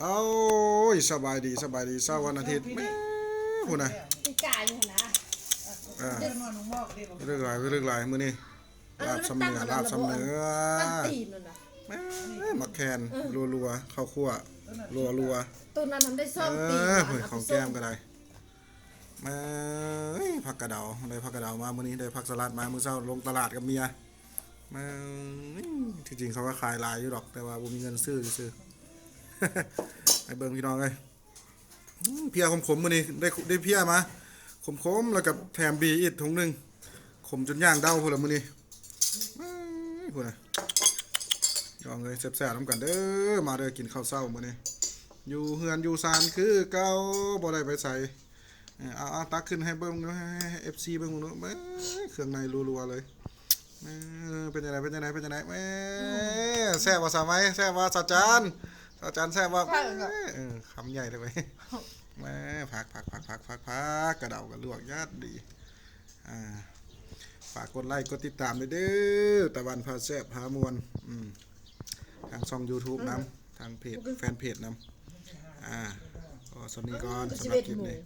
เอายสบายดีสบายดีเช้าวันอาทิตย์แม่พุ่นน่ะปีกายอยู่นะอ่าเดินมาหนุ่มบอกดิบอกเรื่องหลายเรื่องหลายมื้อนี้ลาบสำเนือลาบสำเนือตั้งตีนนั่นน่ะแม่มักแคนรัวๆข้าวคั่วรัวๆตัวนั้นทำได้ซ่อมเอตีนอว่ะเฮ้ยเาขไปองแก้มก็ได้มาเอ้ยผักกระเดาได้ผักกระเดามามื้อนี้ได้ผักสลัดมามื้อเช้าลงตลาดกับเมียมาเอ้ยที่จริงเขาก็ขายหลายอยู่ดอกแต่ว่าบ่มีเงินซื้อซื้อ ไอ้เบิ่งพี่น้องเอ้ยเพียขมๆมื้อนี้ได้ได้เพียมาขมๆแล้วกับแถมบีอีกถุงหนึ่งขมจนย่างเดาพุ่นละมือนี้เอ้ยพุ่นะยองเลยแซ่บๆนํกันเด้อมาเด้อกินข้าวเช้ามือนี้อยู่เฮือนอยู่ซานคือเก่าบ่ได้ไปใส่เอาเอาตักขึ้นให้เบิ่งดูให้ให้ FC เบิ่งดูเบ้ยเครื่องในรัวๆเลยเป็นจังไดเป็นจังไดเป็นจังไดแม่แซ่บว่าสามัยแซ่บว่าสาจาน สาจานแซ่บว่าแหม่เออคำใหญ่เลยเว้ยแหม่ผักผักผักผักผักผักกระเดากระลวกญาติดี อ่า ฝากกดไลค์กดติดตามด้วยเด้อตะวันพาแซ่บพามวลอืมทางช่อง YouTube นํทางเพจแฟนเพจนํอ่าก็สวัสดีก่อนสิสำหบรับเอ็ดคลิปโมนี้ง